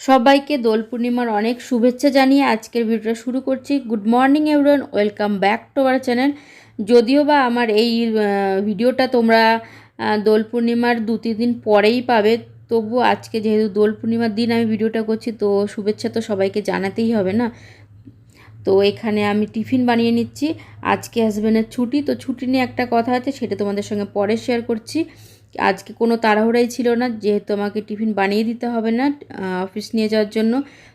সবাইকে দোল পূর্ণিমার অনেক শুভেচ্ছা জানিয়ে আজকের ভিডিওটা শুরু করছি। Good morning everyone, welcome back to our channel. যদিও বা আমার এই ভিডিওটা তোমরা দোল পূর্ণিমার দু, তিন দিন পরেই পাবে, তবু আজকে যেহেতু দোল পূর্ণিমার দিন আমি ভিডিওটা করছি, তো শুভেচ্ছা তো সবাইকে জানাতেই হবে না? তো এখানে আমি টিফিন বানিয়ে নিচ্ছি। আজকে হাজব্যান্ডের ছুটি, তো ছুটি নিয়ে একটা কথা আছে, সেটা তোমাদের সঙ্গে পরে শেয়ার করছি। আজকে কোনো তাড়াহুড়াই ছিল না, যেহেতু আমাকে টিফিন বানিয়ে দিতে হবে না অফিস নিয়ে যাওয়ার জন্য।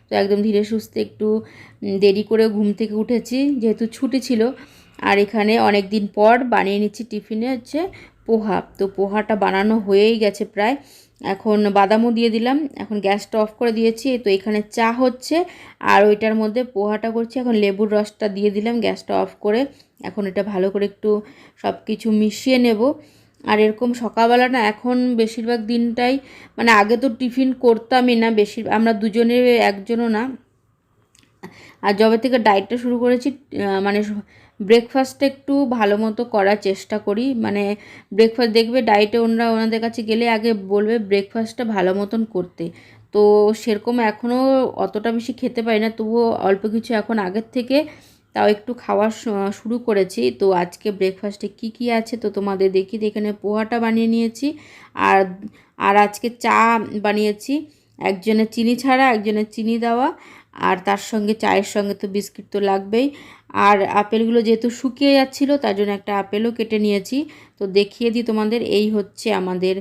তো একদম ধীরে সুস্থে একটু দেরি করে ঘুম থেকে উঠেছি, যেহেতু ছুটি ছিল। আর এখানে অনেক দিন পর বানিয়ে নিচ্ছি টিফিনে হচ্ছে পোহা। তো পোহাটা বানানো হয়েই গেছে প্রায়। এখন বাদামও দিয়ে দিলাম, এখন গ্যাসটা অফ করে দিয়েছি। তো এখানে চা হচ্ছে, আর ওইটার মধ্যে পোহাটা করছি। এখন লেবুর রসটা দিয়ে দিলাম গ্যাসটা অফ করে। এখন এটা ভালো করে একটু সব কিছু মিশিয়ে নেব। আর এরকম সকালবেলা না এখন বেশিরভাগ দিনটাই মানে আগে তো টিফিন করতামই না বেশি আমরা দুজনের একজনও না। আর যবে থেকে ডায়েটটা শুরু করেছি মানে ব্রেকফাস্টটা একটু ভালো মতো করার চেষ্টা করি। মানে ব্রেকফাস্ট দেখবে ডায়েটে ওনারা ওনাদের কাছে গেলে আগে বলবে ব্রেকফাস্টটা ভালো মতন করতে। তো সেরকম এখনও অতটা বেশি খেতে পারি না, তবুও অল্প কিছু এখন আগের থেকে তাও একটু খাওয়া শুরু করেছি। তো আজকে ব্রেকফাস্টে কি কি আছে তো তোমাদের দেখি এখানে পোহাটা বানিয়ে নিয়েছি। আর আর আজকে চা বানিয়েছি। একজনের চিনি ছাড়া, একজনের চিনি দেওয়া। আর তার সঙ্গে চায়ের সঙ্গে তো বিস্কিট তো লাগবেই। আর আপেলগুলো যেহেতু শুকিয়ে যাচ্ছিল, তার জন্য একটা আপেলও কেটে নিয়েছি। তো দেখিয়ে দিই তোমাদের, এই হচ্ছে আমাদের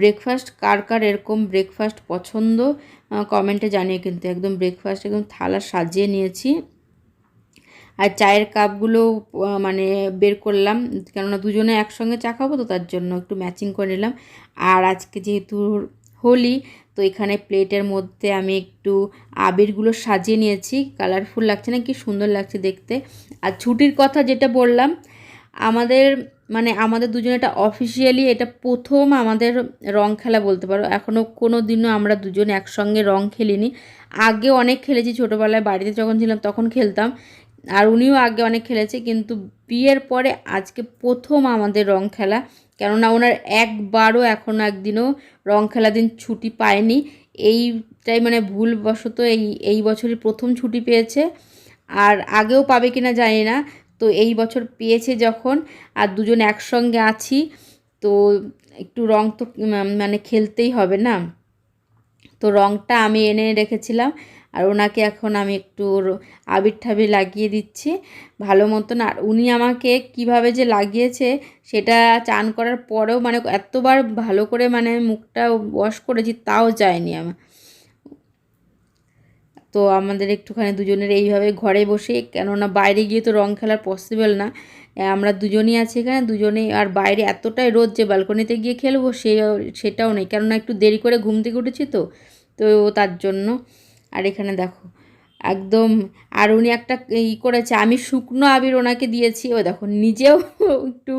ব্রেকফাস্ট কার কার এরকম ব্রেকফাস্ট পছন্দ কমেন্টে জানিয়ে কিন্তু একদম ব্রেকফাস্ট একদম থালা সাজিয়ে নিয়েছি। আর চায়ের কাপগুলো মানে বের করলাম। কেননা দুজনে একসঙ্গে চা খাব তো, তার জন্য একটু ম্যাচিং করে নিলাম। আর আজকে যেহেতু হোলি, তো এখানে প্লেটের মধ্যে আমি একটু আবিরগুলো সাজিয়ে নিয়েছি। কালারফুল লাগছে না, কি সুন্দর লাগছে দেখতে। আর ছুটির কথা যেটা বললাম, আমাদের মানে আমাদের দুজনে এটা অফিসিয়ালি এটা প্রথম আমাদের রং খেলা বলতে পারো। এখনও কোনো দিনও আমরা দুজন একসঙ্গে রং খেলিনি। আগে অনেক খেলেছি, ছোটোবেলায় বাড়িতে যখন ছিলাম তখন খেলতাম। আর উনিও আগে অনেক খেলেছে, কিন্তু বিয়ের পরে আজকে প্রথম আমাদের রং খেলা। কেননা ওনার একবারও এখনও একদিনও রং খেলা দিন ছুটি পায়নি। এইটাই মানে ভুলবশত এই এই বছরই প্রথম ছুটি পেয়েছে। আর আগেও পাবে কিনা জানি না। তো এই বছর পেয়েছে যখন, আর দুজন একসঙ্গে আছি, তো একটু রং তো মানে খেলতেই হবে না। তো রংটা আমি এনে রেখেছিলাম। আর ওনাকে এখন আমি একটু আবির ঠাবির লাগিয়ে দিচ্ছি ভালো মতন। আর উনি আমাকে কীভাবে যে লাগিয়েছে সেটা চান করার পরেও মানে এতবার ভালো করে মানে মুখটা ওয়াশ করেছি তাও যায়নি আমার তো আমাদের একটুখানি দুজনের এইভাবে ঘরে বসে কেননা বাইরে গিয়ে তো রং খেলা পসিবল না। আমরা দুজনই আছি এখানে, দুজনেই আর বাইরে এতটাই রোদ যে ব্যালকনিতে গিয়ে খেলব সে, সেটাও নেই। কেননা একটু দেরি করে ঘুম থেকে উঠেছি তো তো তার জন্য। আর এখানে দেখো, একদম, আর উনি একটা ই করেছে, আমি শুকনো আবির ওনাকে দিয়েছি, ও দেখো, নিজেও একটু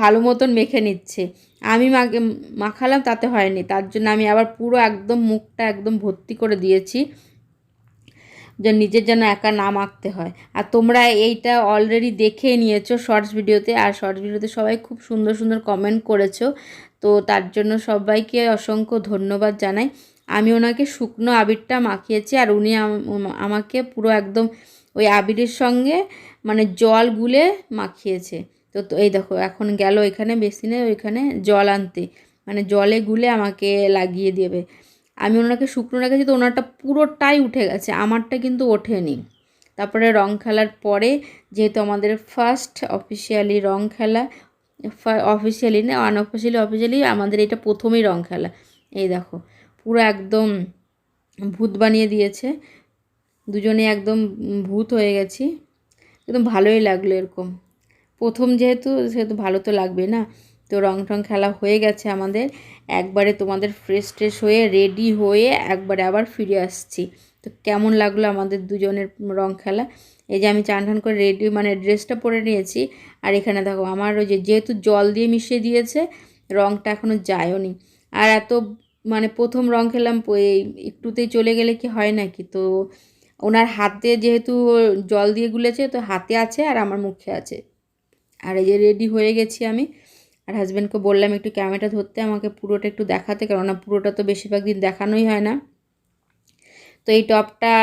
ভালো মতন মেখে নিচ্ছে। আমি মাকে মাখালাম, তাতে হয়নি, তার জন্য আমি আবার পুরো একদম মুখটা একদম ভর্তি করে দিয়েছি, যে নিজের যেন একা না মাখতে হয়। আর তোমরা এইটা অলরেডি দেখে নিয়েছো শর্টস ভিডিওতে, আর শর্টস ভিডিওতে সবাই খুব সুন্দর সুন্দর কমেন্ট করেছ, তো তার জন্য সবাইকে অসংখ্য ধন্যবাদ জানাই। আমি ওনাকে শুকনো আবিরটা মাখিয়েছি আর উনি আমাকে পুরো একদম ওই আবিরের সঙ্গে মানে জল গুলে মাখিয়েছে। তো তো এই দেখো, এখন গেল এখানে বেসিনে, ওইখানে জল আনতে। মানে জলে গুলে আমাকে লাগিয়ে দেবে। আমি ওনাকে শুকনো রেখেছি তো ওনারটা পুরোটাই উঠে গেছে, আমারটা কিন্তু ওঠেনি। তারপরে রং খেলার পরে যেহেতু আমাদের ফার্স্ট অফিসিয়ালি রং খেলা অফিসিয়ালি না আনঅফিসিয়ালি অফিসিয়ালি আমাদের এটা প্রথমেই রং খেলা। এই দেখো পুরো একদম ভূত বানিয়ে দিয়েছে। দুজনে একদম ভূত হয়ে গেছি। একদম ভালোই লাগল এরকম। প্রথম যেহেতু, সেহেতু ভালো তো লাগবে না? তো রং টং খেলা হয়ে গেছে আমাদের। একবারে তোমাদের ফ্রেশ ট্রেশ হয়ে রেডি হয়ে একবারে আবার ফিরে আসছি। তো কেমন লাগল আমাদের দুজনের রং খেলা? এই যে আমি চান টান করে রেডি মানে ড্রেসটা পরে নিয়েছি। আর এখানে দেখো, আমার ওই যে যেহেতু জল দিয়ে মিশিয়ে দিয়েছে, রংটা এখনও যায়ওনি আর এত মানে প্রথম রং খেলাম একটুতেই চলে গেলে কি হয় নাকি? তো ওনার হাতে যেহেতু জল দিয়ে গুলেছে, তো হাতে আছে আর আমার মুখে আছে। আর এই যে রেডি হয়ে গেছি আমি। আর হাজব্যান্ডকে বললাম একটু ক্যামেরাটা ধরতে, আমাকে পুরোটা একটু দেখাতে কারণ কেননা পুরোটা তো বেশিরভাগ দিন দেখানোই হয় না। তো এই টপটা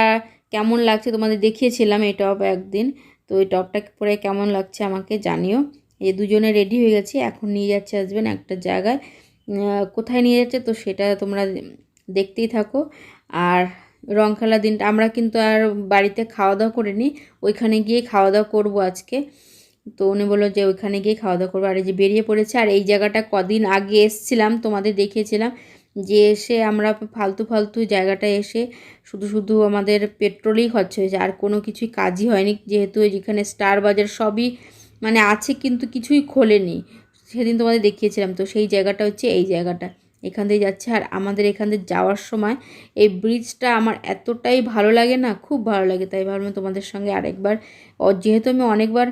কেমন লাগছে তোমাদের দেখিয়েছিলাম এই টপ একদিন। তো এই টপটা পরে কেমন লাগছে আমাকে জানিও। এই দুজনে রেডি হয়ে গেছি, এখন নিয়ে যাচ্ছে আসবেন একটা জায়গায়। কোথায় নিয়ে যাচ্ছে তো সেটা তোমরা দেখতেই থাকো। আর রং খেলার দিনটা আমরা কিন্তু আর বাড়িতে খাওয়া দাওয়া করিনি, ওইখানে গিয়ে খাওয়া দাওয়া করব আজকে। তো উনি বলল যে ওইখানে গিয়ে খাওয়া দাওয়া করব। আর এই যে বেরিয়ে পড়েছে, আর এই জায়গাটা কদিন আগে এসছিলাম, তোমাদের দেখিয়েছিলাম যে এসে আমরা ফালতু ফালতু জায়গাটা এসে শুধু শুধু আমাদের পেট্রোলেই খরচ হয়েছে, আর কোনো কিছুই কাজই হয়নি। যেহেতু যেখানে স্টার বাজার সবই মানে আছে, কিন্তু কিছুই খোলেনি। সেদিন তোমাদের দেখিয়েছিলাম, তো সেই জায়গাটা হচ্ছে এই জায়গাটা। এখান দিয়ে যাচ্ছে, আর আমাদের এখান দিয়ে যাওয়ার সময় এই ব্রিজটা আমার এতটাই ভালো লাগে না, খুব ভালো লাগে। তাই ভাবলাম তোমাদের সঙ্গে আরেকবার যেহেতু আমি অনেকবার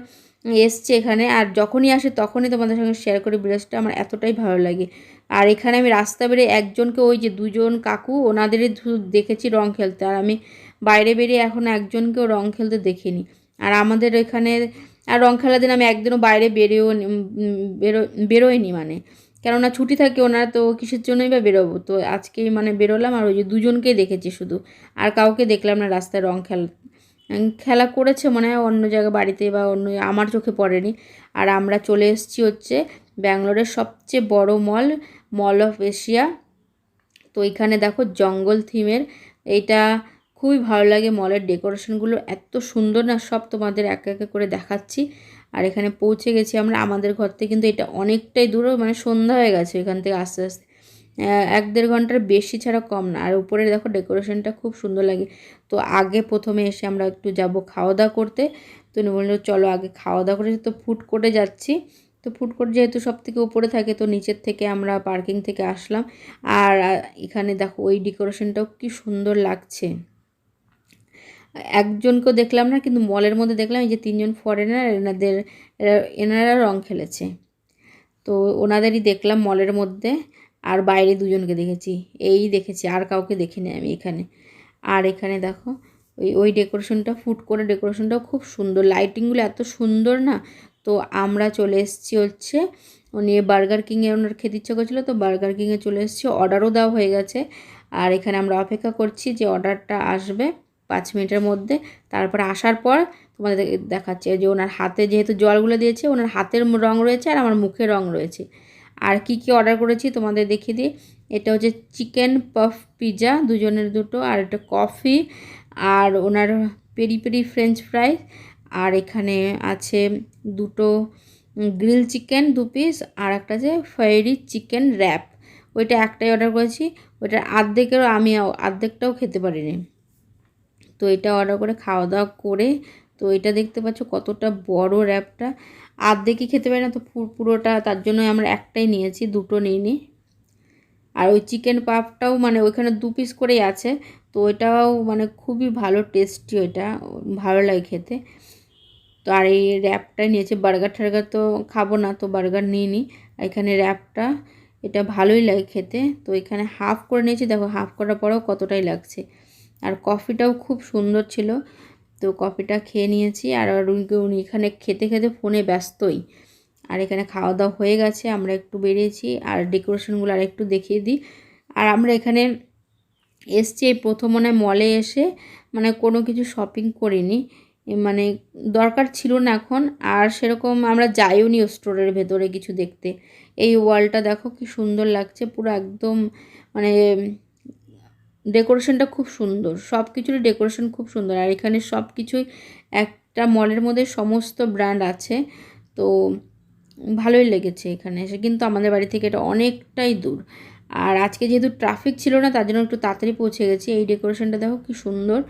এসছে এখানে, আর যখনই আসে তখনই তোমাদের সঙ্গে শেয়ার করি ব্রিজটা আমার এতটাই ভালো লাগে। আর এখানে আমি রাস্তা বেরিয়ে একজনকে, ওই যে দুজন কাকু, ওনাদেরই দেখেছি রং খেলতে। আর আমি বাইরে বেরিয়ে এখন একজনকেও রং খেলতে দেখিনি। আর আমাদের এখানে আর রং খেলার দিন আমি একদিনও বাইরে বেরোও বেরো বেরোয়নি মানে। কেননা ছুটি থাকে, ওনারা তো কিসের জন্যই বা বেরোবো? তো আজকেই মানে বেরোলাম আর ওই যে দুজনকেই দেখেছি শুধু। আর কাউকে দেখলাম না রাস্তায় রং খেলা খেলা করেছে মনে হয় অন্য জায়গায় বাড়িতে বা অন্য আমার চোখে পড়েনি। আর আমরা চলে এসেছি হচ্ছে ব্যাঙ্গালোরের সবচেয়ে বড় মল মল অফ এশিয়া। তো এখানে দেখো জঙ্গল থিমের, এইটা খুবই ভালো লাগে মলের ডেকোরেশনগুলো। এত সুন্দর না সব তোমাদের এক এক করে দেখাচ্ছি। আর এখানে পৌঁছে গেছি আমরা আমাদের ঘর থেকে কিন্তু এটা অনেকটাই দূর মানে সন্ধ্যা হয়ে গেছে এখান থেকে আস্তে আস্তে। এক দেড় ঘণ্টার বেশি ছাড়া কম না। আর উপরে দেখো ডেকোরেশনটা খুব সুন্দর লাগে। তো আগে প্রথমে এসে আমরা একটু যাব খাওয়া দাওয়া করতে। তো বলল, চলো আগে খাওয়া দাওয়া করে তো ফুড কোর্টে যাচ্ছি। তো ফুড কোর্ট যেহেতু সব থেকে উপরে থাকে, তো নিচের থেকে আমরা পার্কিং থেকে আসলাম। আর এখানে দেখো ওই ডেকোরেশনটাও কি সুন্দর লাগছে। একজনকেও দেখলাম না, কিন্তু মলের মধ্যে দেখলাম এই যে তিনজন ফরেনার এনাদের এনারা রং খেলেছে। তো ওনাদেরই দেখলাম মলের মধ্যে, আর বাইরে দুজনকে দেখেছি। এই দেখেছি, আর কাউকে দেখিনি আমি এখানে। আর এখানে দেখো, ওই ওই ডেকোরেশনটা ফুট করে ডেকোরেশনটাও খুব সুন্দর। লাইটিংগুলো এত সুন্দর না? তো আমরা চলে এসেছি হচ্ছে, উনি বার্গার কিংয়ে ওনার খেতে ইচ্ছা করছিল, তো বার্গার কিংয়ে চলে এসেছি। অর্ডারও দেওয়া হয়ে গেছে। আর এখানে আমরা অপেক্ষা করছি যে অর্ডারটা আসবে। পাঁচ মিনিটের মধ্যে। তারপরে আসার পর তোমাদের দেখাচ্ছে যে ওনার হাতে যেহেতু জলগুলো দিয়েছে, ওনার হাতের রং রয়েছে আর আমার মুখের রং রয়েছে। আর কি কি অর্ডার করেছি তোমাদের দেখিয়ে দিই। এটা হচ্ছে চিকেন পফ পিৎজা দুজনের দুটো। আর একটা কফি। আর ওনার পেরি পেরি ফ্রেঞ্চ ফ্রাই আর এখানে আছে দুটো গ্রিল চিকেন দু পিস। আর একটা যে ফয়েরি চিকেন র্যাপ। ওইটা একটাই অর্ডার করেছি। ওইটার আর্ধেকেরও আমি আর্ধেকটাও খেতে পারিনি। তো এটা অর্ডার করে খাওয়া দাওয়া করে, তো এটা দেখতে পাচ্ছ কতটা বড় র্যাপটা আর্ধেকই খেতে পারি না তো পুরোটা, তার জন্য আমরা একটাই নিয়েছি, দুটো নিইনি। আর ওই চিকেন পাপটাও মানে ওইখানে দু পিস করেই আছে, তো ওইটাও মানে খুবই ভালো টেস্টি ওইটা, ভালো লাগে খেতে। তো আর এই র্যাপটাই নিয়েছে বার্গার ঠার্গার তো খাব না, তো বার্গার নিই নি এখানে র্যাপটা এটা ভালোই লাগে খেতে, তো এখানে হাফ করে নিয়েছি, দেখো হাফ করার পরেও কতটাই লাগছে। আর কফিটাও খুব সুন্দর ছিল। তো কফিটা খেয়ে নিয়েছি আর উনি এখানে খেতে খেতে ফোনে ব্যস্তই। আর এখানে খাওয়া দাওয়া হয়ে গেছে, আমরা একটু বেরিয়েছি আর ডেকোরেশনগুলো আর একটু দেখিয়ে দিই। আর আমরা এখানে এসছি এই প্রথম মনে মলে এসে মানে কোনো কিছু শপিং করিনি। মানে দরকার ছিল না এখন, আর সেরকম আমরা যাইও নি স্টোরের ভেতরে কিছু দেখতে। এই ওয়ালটা দেখো কি সুন্দর লাগছে, পুরো একদম মানে ডেকোরেশনটা খুব সুন্দর। সব কিছুরই ডেকোরেশন খুব সুন্দর। আর এখানে সব কিছুই একটা মলের মধ্যে সমস্ত ব্র্যান্ড আছে। তো ভালোই লেগেছে এখানে এসে। কিন্তু আমাদের বাড়ি থেকে এটা অনেকটাই দূর। আর আজকে যেহেতু ট্রাফিক ছিল না, তার জন্য একটু তাড়াতাড়ি পৌঁছে গেছি। এই ডেকোরেশনটা দেখো কি সুন্দর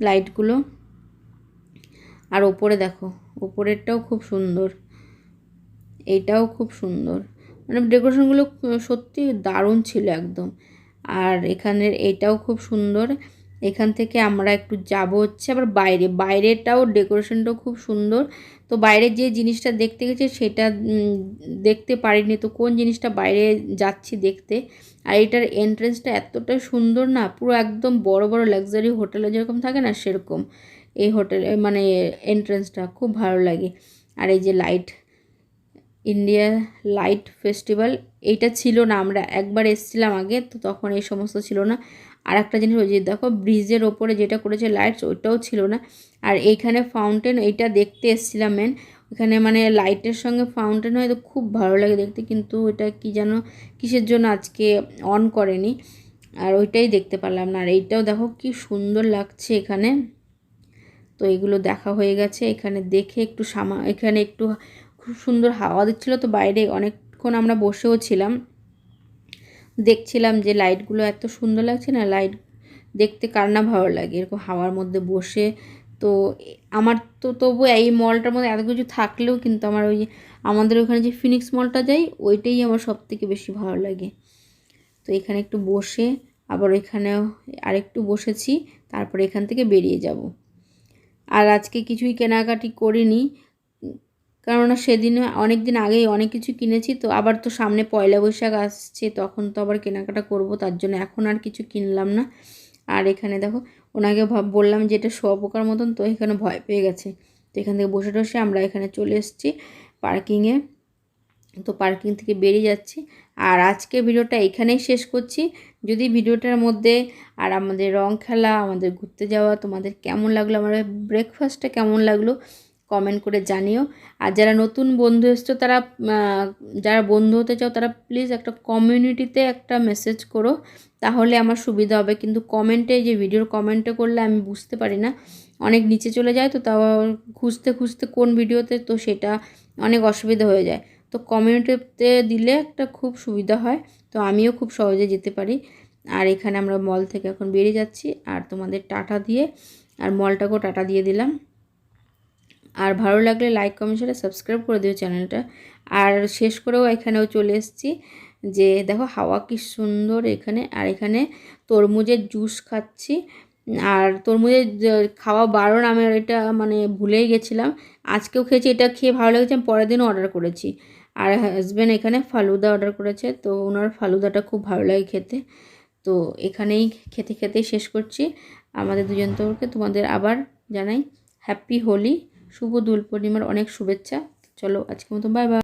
লাইটগুলো আর ওপরে দেখো, ওপরেরটাও খুব সুন্দর। এইটাও খুব সুন্দর। মানে ডেকোরেশনগুলো সত্যি দারুণ ছিল একদম। আর এখানের এটাও খুব সুন্দর। এখান থেকে আমরা একটু যাব হচ্ছে আবার বাইরে। বাইরেটাও ডেকোরেশনটাও খুব সুন্দর। তো বাইরে যে জিনিসটা দেখতে গেছে সেটা দেখতে পারিনি। তো কোন জিনিসটা বাইরে যাচ্ছি দেখতে? আর এটার এন্ট্রেন্সটা এতটা সুন্দর না, পুরো একদম বড় বড় লাক্সারি হোটেলে যেরকম থাকে না, সেরকম। এই হোটেলে মানে এন্ট্রেন্সটা খুব ভালো লাগে। আর এই যে লাইট ইন্ডিয়া লাইট ফেস্টিভ্যাল এইটা ছিল না, আমরা একবার এসছিলাম আগে, তো তখন এই সমস্ত ছিল না। আর একটা জিনিস ওই যে, দেখো, ব্রিজের ওপরে যেটা করেছে লাইটস ওইটাও ছিল না। আর এইখানে ফাউন্টেন এইটা দেখতে এসেছিলাম মেন এখানে মানে লাইটের সঙ্গে ফাউন্টেন হয়, তো খুব ভালো লাগে দেখতে, কিন্তু এটা কি যেন কিসের জন্য আজকে অন করেনি, আর ওইটাই দেখতে পারলাম না। আর এইটাও দেখো, কি সুন্দর লাগছে এখানে। তো এগুলো দেখা হয়ে গেছে, এখানে দেখে একটু সামা, এখানে একটু খুব সুন্দর হাওয়া দিচ্ছিল তো বাইরে। অনেকক্ষণ আমরা বসেও ছিলাম। দেখছিলাম যে লাইটগুলো এত সুন্দর লাগছে না, লাইট দেখতে কার না ভালো লাগে। এরকম হাওয়ার মধ্যে বসে তো আমার তো তবু এই মলটার মধ্যে এত কিছু থাকলেও কিন্তু আমার ওই আমাদের ওখানে যে ফিনিক্স মলটা যাই, ওইটাই আমার সব থেকে বেশি ভালো লাগে। তো এখানে একটু বসে, আবার এখানেও আরেকটু বসেছি, তারপরে এখান থেকে বেরিয়ে যাব। আর আজকে কিছুই কেনাকাটি করিনি। কেননা সেদিনে অনেক দিন আগেই অনেক কিছু কিনেছি, তো আবার তো সামনে পয়লা বৈশাখ আসছে, তখন তো আবার কেনাকাটা করব, তার জন্য এখন আর কিছু কিনলাম না। আর এখানে দেখো, ওনাকে ভাব বললাম যে এটা শোয়াপোকার মতন, তো এখানে ভয় পেয়ে গেছে। তো এখান থেকে বসে টসে আমরা এখানে চলে এসেছি পার্কিংয়ে তো পার্কিং থেকে বেরিয়ে যাচ্ছি। আর আজকে ভিডিওটা এখানেই শেষ করছি। যদি ভিডিওটার মধ্যে আর আমাদের রং খেলা, আমাদের ঘুরতে যাওয়া, তোমাদের কেমন লাগল আমাদের ব্রেকফাস্টটা কেমন লাগল কমেন্ট করে জানিও। আর যারা নতুন বন্ধু এসছো, তারা যারা বন্ধু হতে চাও, তারা প্লিজ একটা কমিউনিটিতে একটা মেসেজ করো। তাহলে আমার সুবিধা হবে। কিন্তু কমেন্টে যে ভিডিওর কমেন্টে করলে আমি বুঝতে পারি না। অনেক নিচে চলে যায় তো, তাও খুঁজতে খুঁজতে কোন ভিডিওতে তো সেটা অনেক অসুবিধা হয়ে যায়। তো কমিউনিটিতে দিলে একটা খুব সুবিধা হয়। তো আমিও খুব সহজে যেতে পারি। আর এখানে আমরা মল থেকে এখন বেরিয়ে যাচ্ছি। আর তোমাদের টাটা দিয়ে, আর মলটাকেও টাটা দিয়ে দিলাম। আর ভালো লাগলে লাইক কমেন্ট সেটা সাবস্ক্রাইব করে দিও চ্যানেলটা আর শেষ করেও এখানেও চলে এসেছি যে, দেখো হাওয়া কি সুন্দর এখানে। আর এখানে তরমুজের জুস খাচ্ছি। আর তরমুজের খাওয়া বারণ আমি এটা মানে ভুলেই গেছিলাম। আজকেও খেয়েছি, এটা খেয়ে ভালো লেগেছে, আমি পরের দিনও অর্ডার করেছি। আর হাজব্যান্ড এখানে ফালুদা অর্ডার করেছে, তো ওনার ফালুদাটা খুব ভালো লাগে খেতে। তো এখানেই খেতে খেতেই শেষ করছি। আমাদের দুজন তোকে তোমাদের আবার জানাই হ্যাপি হোলি। শুভ দোল পূর্ণিমার অনেক শুভেচ্ছা। চলো আজকে মতো বাই বাই